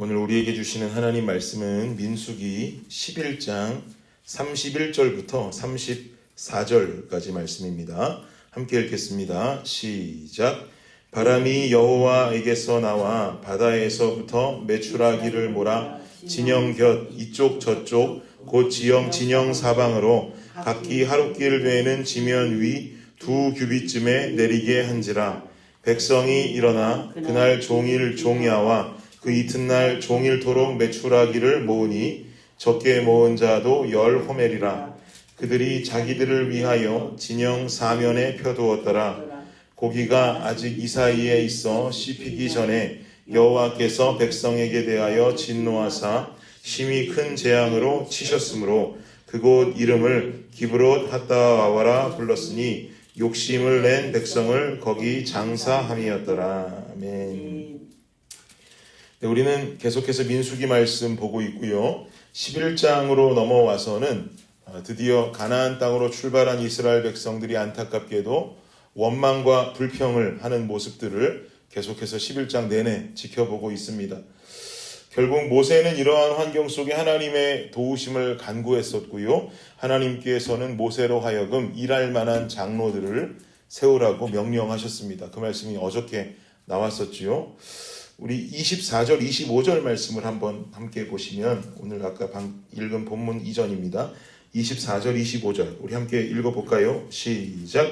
오늘 우리에게 주시는 하나님 말씀은 민수기 11장 31절부터 34절까지 말씀입니다. 함께 읽겠습니다. 시작. 바람이 여호와에게서 나와 바다에서부터 메추라기를 몰아 진영 곁 이쪽 저쪽 곧 지형 진영 사방으로 각기 하루길 되는 지면 위 두 규빗쯤에 내리게 한지라 백성이 일어나 그날 종일 종야와 그 이튿날 종일토록 메추라기를 모으니 적게 모은 자도 열 호멜이라 그들이 자기들을 위하여 진영 사면에 펴두었더라 고기가 아직 이 사이에 있어 씹히기 전에 여호와께서 백성에게 대하여 진노하사 심히 큰 재앙으로 치셨으므로 그곳 이름을 기브롯 하다와라 불렀으니 욕심을 낸 백성을 거기 장사함이었더라. 아멘. 네, 우리는 계속해서 민수기 말씀 보고 있고요. 11장으로 넘어와서는 아, 드디어 가나안 땅으로 출발한 이스라엘 백성들이 안타깝게도 원망과 불평을 하는 모습들을 계속해서 11장 내내 지켜보고 있습니다. 결국 모세는 이러한 환경 속에 하나님의 도우심을 간구했었고요. 하나님께서는 모세로 하여금 일할 만한 장로들을 세우라고 명령하셨습니다. 그 말씀이 어저께 나왔었지요. 우리 24절, 25절 말씀을 한번 함께 보시면 오늘 아까 방 읽은 본문 이전입니다. 24절, 25절 우리 함께 읽어볼까요? 시작.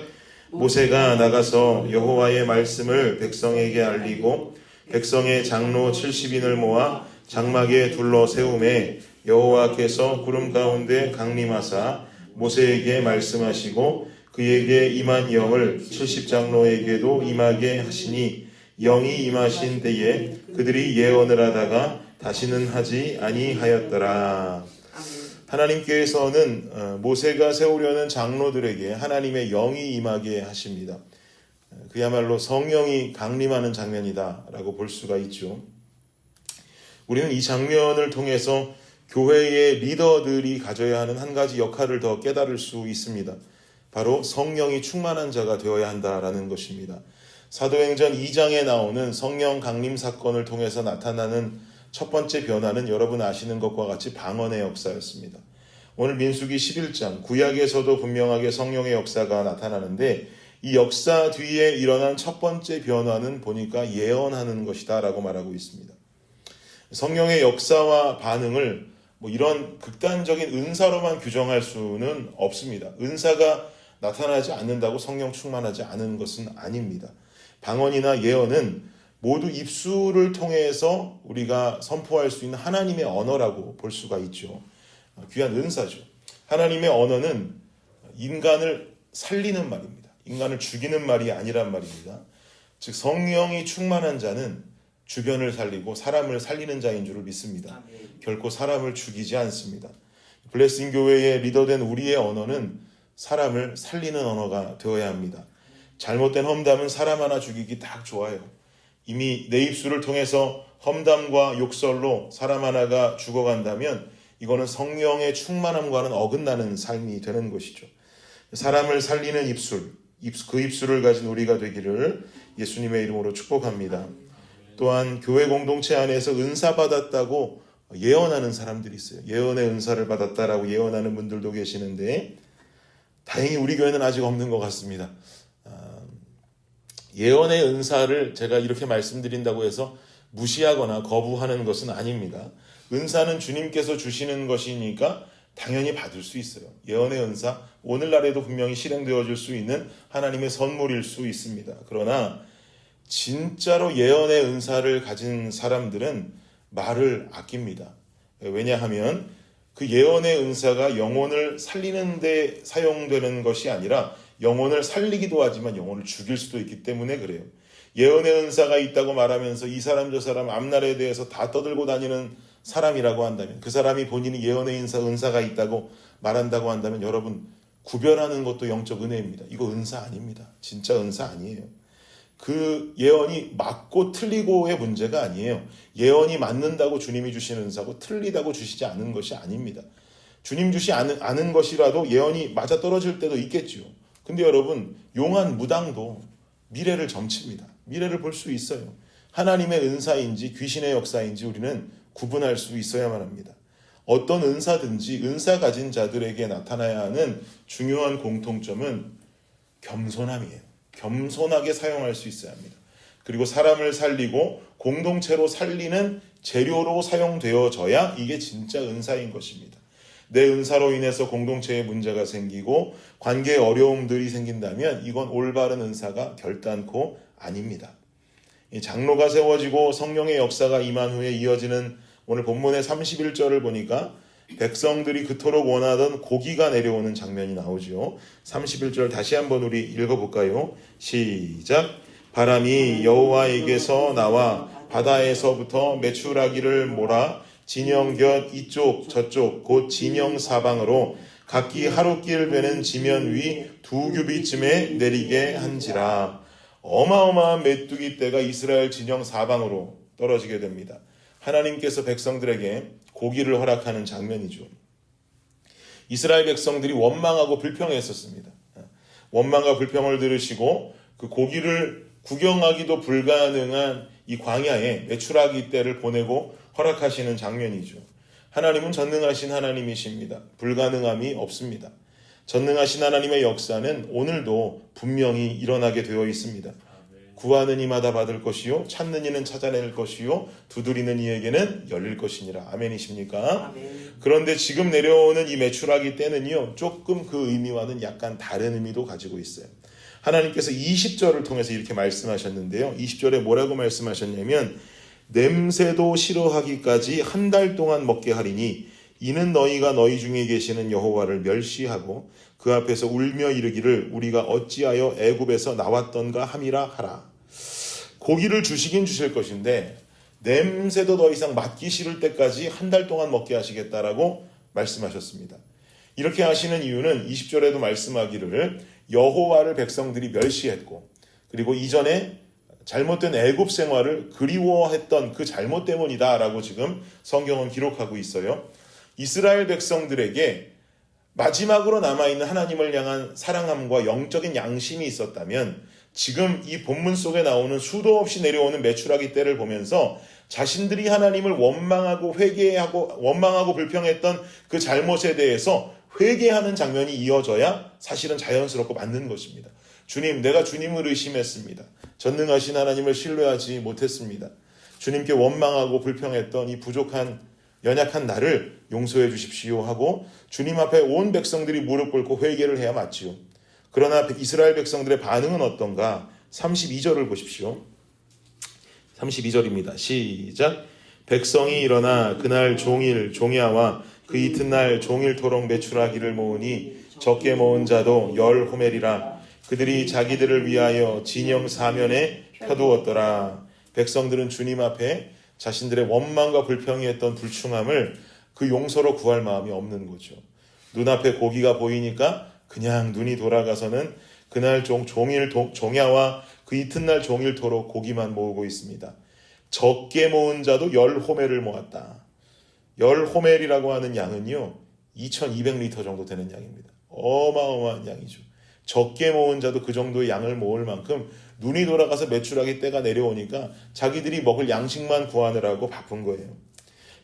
모세가 나가서 여호와의 말씀을 백성에게 알리고 백성의 장로 70인을 모아 장막에 둘러 세움에 여호와께서 구름 가운데 강림하사 모세에게 말씀하시고 그에게 임한 영을 70장로에게도 임하게 하시니 영이 임하신 때에 그들이 예언을 하다가 다시는 하지 아니하였더라. 하나님께서는 어, 모세가 세우려는 장로들에게 하나님의 영이 임하게 하십니다. 그야말로 성령이 강림하는 장면이다라고 볼 수가 있죠. 우리는 이 장면을 통해서 교회의 리더들이 가져야 하는 한 가지 역할을 더 깨달을 수 있습니다. 바로 성령이 충만한 자가 되어야 한다라는 것입니다. 사도행전 2장에 나오는 성령 강림 사건을 통해서 나타나는 첫 번째 변화는 여러분 아시는 것과 같이 방언의 역사였습니다. 오늘 민수기 11장 구약에서도 분명하게 성령의 역사가 나타나는데 이 역사 뒤에 일어난 첫 번째 변화는 보니까 예언하는 것이다 라고 말하고 있습니다. 성령의 역사와 반응을 뭐 이런 극단적인 은사로만 규정할 수는 없습니다. 은사가 나타나지 않는다고 성령 충만하지 않은 것은 아닙니다. 방언이나 예언은 모두 입술을 통해서 우리가 선포할 수 있는 하나님의 언어라고 볼 수가 있죠. 귀한 은사죠. 하나님의 언어는 인간을 살리는 말입니다. 인간을 죽이는 말이 아니란 말입니다. 즉 성령이 충만한 자는 주변을 살리고 사람을 살리는 자인 줄을 믿습니다. 결코 사람을 죽이지 않습니다. 블레싱 교회의 리더된 우리의 언어는 사람을 살리는 언어가 되어야 합니다. 잘못된 험담은 사람 하나 죽이기 딱 좋아요. 이미 내 입술을 통해서 험담과 욕설로 사람 하나가 죽어간다면 이거는 성령의 충만함과는 어긋나는 삶이 되는 것이죠. 사람을 살리는 입술, 그 입술을 가진 우리가 되기를 예수님의 이름으로 축복합니다. 또한 교회 공동체 안에서 은사 받았다고 예언하는 사람들이 있어요. 예언의 은사를 받았다라고 예언하는 분들도 계시는데 다행히 우리 교회는 아직 없는 것 같습니다. 예언의 은사를 제가 이렇게 말씀드린다고 해서 무시하거나 거부하는 것은 아닙니다. 은사는 주님께서 주시는 것이니까 당연히 받을 수 있어요. 예언의 은사, 오늘날에도 분명히 실행되어질 수 있는 하나님의 선물일 수 있습니다. 그러나 진짜로 예언의 은사를 가진 사람들은 말을 아낍니다. 왜냐하면 그 예언의 은사가 영혼을 살리는데 사용되는 것이 아니라 영혼을 살리기도 하지만 영혼을 죽일 수도 있기 때문에 그래요. 예언의 은사가 있다고 말하면서 이 사람 저 사람 앞날에 대해서 다 떠들고 다니는 사람이라고 한다면 그 사람이 본인이 예언의 은사, 은사가 있다고 말한다고 한다면 여러분 구별하는 것도 영적 은혜입니다. 이거 은사 아닙니다. 진짜 은사 아니에요. 그 예언이 맞고 틀리고의 문제가 아니에요. 예언이 맞는다고 주님이 주시는 은사고 틀리다고 주시지 않은 것이 아닙니다. 주님 주시 않은, 않은 것이라도 예언이 맞아 떨어질 때도 있겠지요. 근데 여러분 용한 무당도 미래를 점칩니다. 미래를 볼 수 있어요. 하나님의 은사인지 귀신의 역사인지 우리는 구분할 수 있어야만 합니다. 어떤 은사든지 은사 가진 자들에게 나타나야 하는 중요한 공통점은 겸손함이에요. 겸손하게 사용할 수 있어야 합니다. 그리고 사람을 살리고 공동체로 살리는 재료로 사용되어져야 이게 진짜 은사인 것입니다. 내 은사로 인해서 공동체에 문제가 생기고 관계에 어려움들이 생긴다면 이건 올바른 은사가 결단코 아닙니다. 이 장로가 세워지고 성령의 역사가 임한 후에 이어지는 오늘 본문의 31절을 보니까 백성들이 그토록 원하던 고기가 내려오는 장면이 나오죠. 31절 다시 한번 우리 읽어볼까요? 시작. 바람이 여호와에게서 나와 바다에서부터 메추라기를 몰아 진영 곁 이쪽 저쪽 곧 진영 사방으로 각기 하루길 되는 지면 위 두 규비쯤에 내리게 한지라. 어마어마한 메뚜기 떼가 이스라엘 진영 사방으로 떨어지게 됩니다. 하나님께서 백성들에게 고기를 허락하는 장면이죠. 이스라엘 백성들이 원망하고 불평했었습니다. 원망과 불평을 들으시고 그 고기를 구경하기도 불가능한 이 광야에 메추라기 떼를 보내고 허락하시는 장면이죠. 하나님은 전능하신 하나님이십니다. 불가능함이 없습니다. 전능하신 하나님의 역사는 오늘도 분명히 일어나게 되어 있습니다. 구하는 이마다 받을 것이요 찾는 이는 찾아낼 것이요 두드리는 이에게는 열릴 것이니라 아멘이십니까? 아멘. 그런데 지금 내려오는 이 메추라기 때는요 조금 그 의미와는 약간 다른 의미도 가지고 있어요. 하나님께서 20절을 통해서 이렇게 말씀하셨는데요. 20절에 뭐라고 말씀하셨냐면 냄새도 싫어하기까지 한 달 동안 먹게 하리니 이는 너희가 너희 중에 계시는 여호와를 멸시하고 그 앞에서 울며 이르기를 우리가 어찌하여 애굽에서 나왔던가 함이라 하라. 고기를 주시긴 주실 것인데 냄새도 더 이상 맡기 싫을 때까지 한 달 동안 먹게 하시겠다라고 말씀하셨습니다. 이렇게 하시는 이유는 20절에도 말씀하기를 여호와를 백성들이 멸시했고 그리고 이전에 잘못된 애굽 생활을 그리워했던 그 잘못 때문이다라고 지금 성경은 기록하고 있어요. 이스라엘 백성들에게 마지막으로 남아있는 하나님을 향한 사랑함과 영적인 양심이 있었다면 지금 이 본문 속에 나오는 수도 없이 내려오는 메추라기 때를 보면서 자신들이 하나님을 원망하고 회개하고 원망하고 불평했던 그 잘못에 대해서 회개하는 장면이 이어져야 사실은 자연스럽고 맞는 것입니다. 주님, 내가 주님을 의심했습니다. 전능하신 하나님을 신뢰하지 못했습니다. 주님께 원망하고 불평했던 이 부족한 연약한 나를 용서해 주십시오 하고 주님 앞에 온 백성들이 무릎 꿇고 회개를 해야 맞지요. 그러나 이스라엘 백성들의 반응은 어떤가? 32절을 보십시오. 32절입니다. 시작. 백성이 일어나 그날 종일 종야와 그 이튿날 종일토록 메추라기를 모으니 적게 모은 자도 열 호멜이라 그들이 자기들을 위하여 진영 사면에 펴두었더라. 백성들은 주님 앞에 자신들의 원망과 불평이 했던 불충함을 그 용서로 구할 마음이 없는 거죠. 눈앞에 고기가 보이니까 그냥 눈이 돌아가서는 그날 종, 종일 도, 종야와 그 이튿날 종일토록 고기만 모으고 있습니다. 적게 모은 자도 열 호멜을 모았다. 열 호멜이라고 하는 양은요, 2200리터 정도 되는 양입니다. 어마어마한 양이죠. 적게 모은 자도 그 정도의 양을 모을 만큼 눈이 돌아가서 매출하기 때가 내려오니까 자기들이 먹을 양식만 구하느라고 바쁜 거예요.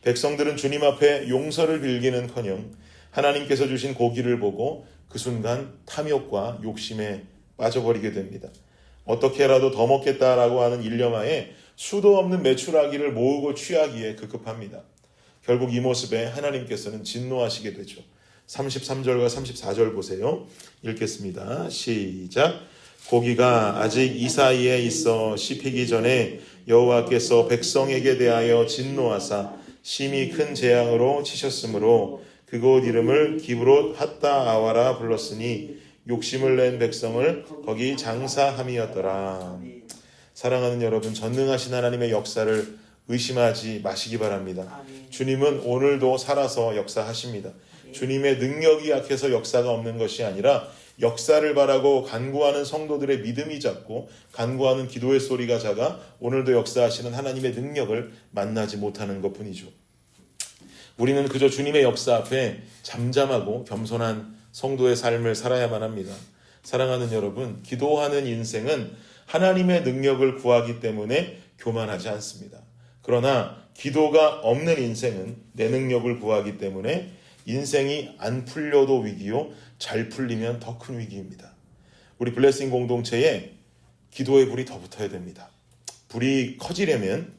백성들은 주님 앞에 용서를 빌기는커녕 하나님께서 주신 고기를 보고 그 순간 탐욕과 욕심에 빠져버리게 됩니다. 어떻게라도 더 먹겠다라고 하는 일념하에 수도 없는 매출하기를 모으고 취하기에 급급합니다. 결국 이 모습에 하나님께서는 진노하시게 되죠. 33절과 34절 보세요. 읽겠습니다. 시작. 고기가 아직 이 사이에 있어 씹히기 전에 여호와께서 백성에게 대하여 진노하사 심히 큰 재앙으로 치셨으므로 그곳 이름을 기브롯 핫다 아와라 불렀으니 욕심을 낸 백성을 거기 장사함이었더라. 사랑하는 여러분, 전능하신 하나님의 역사를 의심하지 마시기 바랍니다. 주님은 오늘도 살아서 역사하십니다. 주님의 능력이 약해서 역사가 없는 것이 아니라 역사를 바라고 간구하는 성도들의 믿음이 작고 간구하는 기도의 소리가 작아 오늘도 역사하시는 하나님의 능력을 만나지 못하는 것 뿐이죠. 우리는 그저 주님의 역사 앞에 잠잠하고 겸손한 성도의 삶을 살아야만 합니다. 사랑하는 여러분, 기도하는 인생은 하나님의 능력을 구하기 때문에 교만하지 않습니다. 그러나 기도가 없는 인생은 내 능력을 구하기 때문에 인생이 안 풀려도 위기요, 잘 풀리면 더 큰 위기입니다. 우리 블레싱 공동체에 기도의 불이 더 붙어야 됩니다. 불이 커지려면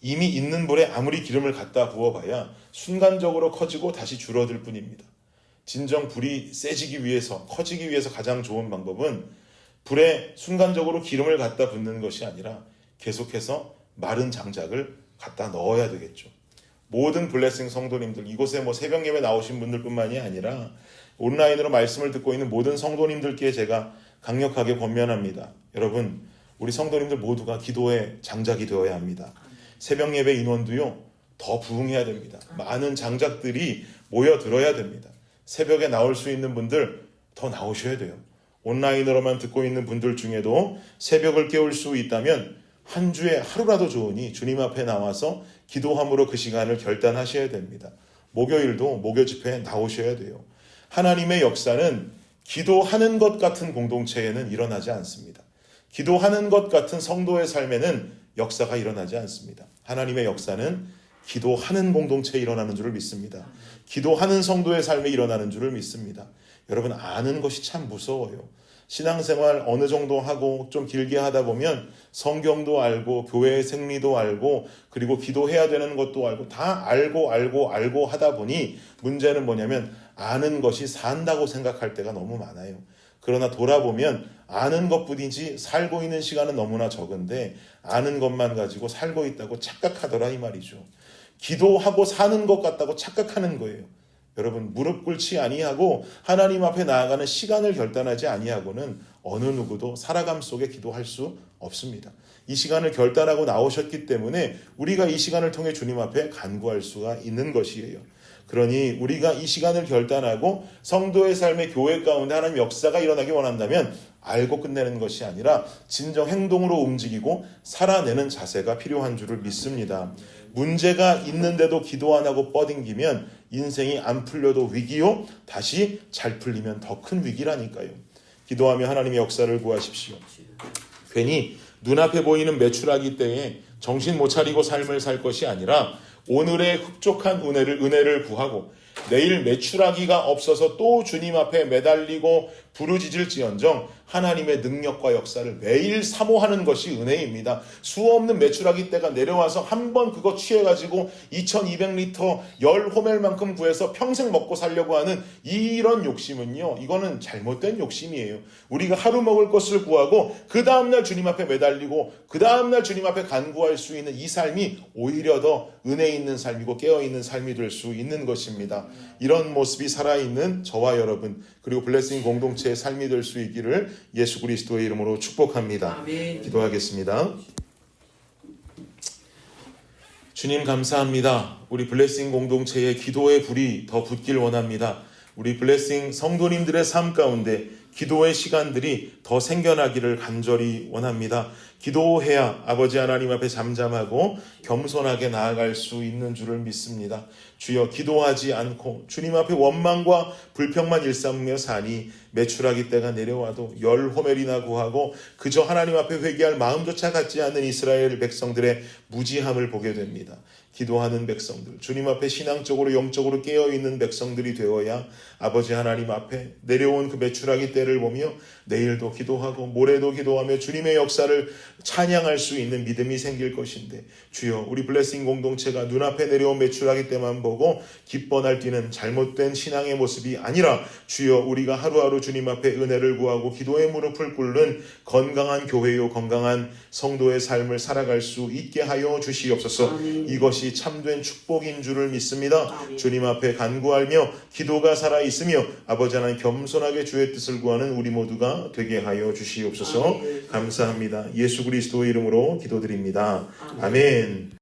이미 있는 불에 아무리 기름을 갖다 부어봐야 순간적으로 커지고 다시 줄어들 뿐입니다. 진정 불이 세지기 위해서, 커지기 위해서 가장 좋은 방법은 불에 순간적으로 기름을 갖다 붓는 것이 아니라 계속해서 마른 장작을 갖다 넣어야 되겠죠. 모든 블레싱 성도님들, 이곳에 뭐 새벽 예배 나오신 분들뿐만이 아니라 온라인으로 말씀을 듣고 있는 모든 성도님들께 제가 강력하게 권면합니다. 여러분, 우리 성도님들 모두가 기도의 장작이 되어야 합니다. 새벽 예배 인원도요, 더 부흥해야 됩니다. 많은 장작들이 모여 들어야 됩니다. 새벽에 나올 수 있는 분들 더 나오셔야 돼요. 온라인으로만 듣고 있는 분들 중에도 새벽을 깨울 수 있다면 한 주에 하루라도 좋으니 주님 앞에 나와서 기도함으로 그 시간을 결단하셔야 됩니다. 목요일도 목요 집회에 나오셔야 돼요. 하나님의 역사는 기도하는 것 같은 공동체에는 일어나지 않습니다. 기도하는 것 같은 성도의 삶에는 역사가 일어나지 않습니다. 하나님의 역사는 기도하는 공동체에 일어나는 줄을 믿습니다. 기도하는 성도의 삶에 일어나는 줄을 믿습니다. 여러분 아는 것이 참 무서워요. 신앙생활 어느 정도 하고 좀 길게 하다 보면 성경도 알고 교회의 생리도 알고 그리고 기도해야 되는 것도 알고 다 알고 알고 알고 하다 보니 문제는 뭐냐면 아는 것이 산다고 생각할 때가 너무 많아요. 그러나 돌아보면 아는 것뿐이지 살고 있는 시간은 너무나 적은데 아는 것만 가지고 살고 있다고 착각하더라 이 말이죠. 기도하고 사는 것 같다고 착각하는 거예요. 여러분 무릎 꿇지 아니하고 하나님 앞에 나아가는 시간을 결단하지 아니하고는 어느 누구도 살아감 속에 기도할 수 없습니다. 이 시간을 결단하고 나오셨기 때문에 우리가 이 시간을 통해 주님 앞에 간구할 수가 있는 것이에요. 그러니 우리가 이 시간을 결단하고 성도의 삶의 교회 가운데 하나님 역사가 일어나기 원한다면 알고 끝내는 것이 아니라 진정 행동으로 움직이고 살아내는 자세가 필요한 줄을 믿습니다. 문제가 있는데도 기도 안 하고 뻗ing기면 인생이 안 풀려도 위기요 다시 잘 풀리면 더 큰 위기라니까요. 기도하며 하나님의 역사를 구하십시오. 괜히 눈앞에 보이는 매출하기 때에 정신 못 차리고 삶을 살 것이 아니라 오늘의 흡족한 은혜를 은혜를 구하고 내일 매출하기가 없어서 또 주님 앞에 매달리고 부르짖을지언정 하나님의 능력과 역사를 매일 사모하는 것이 은혜입니다. 수 없는 매출하기 때가 내려와서 한 번 그거 취해가지고 2200리터 열 호멜만큼 구해서 평생 먹고 살려고 하는 이런 욕심은요, 이거는 잘못된 욕심이에요. 우리가 하루 먹을 것을 구하고 그 다음날 주님 앞에 매달리고 그 다음날 주님 앞에 간구할 수 있는 이 삶이 오히려 더 은혜 있는 삶이고 깨어 있는 삶이 될 수 있는 것입니다. 이런 모습이 살아있는 저와 여러분 그리고 블레싱 공동체의 삶이 될 수 있기를 예수 그리스도의 이름으로 축복합니다. 아멘. 기도하겠습니다. 주님 감사합니다. 우리 블레싱 공동체의 기도의 불이 더 붙길 원합니다. 우리 블레싱 성도님들의 삶 가운데 기도의 시간들이 더 생겨나기를 간절히 원합니다. 기도해야 아버지 하나님 앞에 잠잠하고 겸손하게 나아갈 수 있는 줄을 믿습니다. 주여 기도하지 않고 주님 앞에 원망과 불평만 일삼으며 사니 매출하기 때가 내려와도 열 호멜이나 구하고 그저 하나님 앞에 회개할 마음조차 갖지 않는 이스라엘 백성들의 무지함을 보게 됩니다. 기도하는 백성들, 주님 앞에 신앙적으로 영적으로 깨어 있는 백성들이 되어야 아버지 하나님 앞에 내려온 그 매출하기 때를 보며 내일도 기도하고 모레도 기도하며 주님의 역사를 찬양할 수 있는 믿음이 생길 것인데 주여 우리 블레싱 공동체가 눈앞에 내려온 매출하기 때만 보고 기뻐 날뛰는 잘못된 신앙의 모습이 아니라 주여 우리가 하루하루 주님 앞에 은혜를 구하고 기도의 무릎을 꿇는 건강한 교회요 건강한 성도의 삶을 살아갈 수 있게 하여 주시옵소서. 이것이 참된 축복인 줄을 믿습니다. 주님 앞에 간구하며 기도가 살아 있으며 아버지 하나님 겸손하게 주의 뜻을 구하는 우리 모두가 되게 하여 주시옵소서. 감사합니다 예수 그리스도의 이름으로 기도드립니다. 아멘.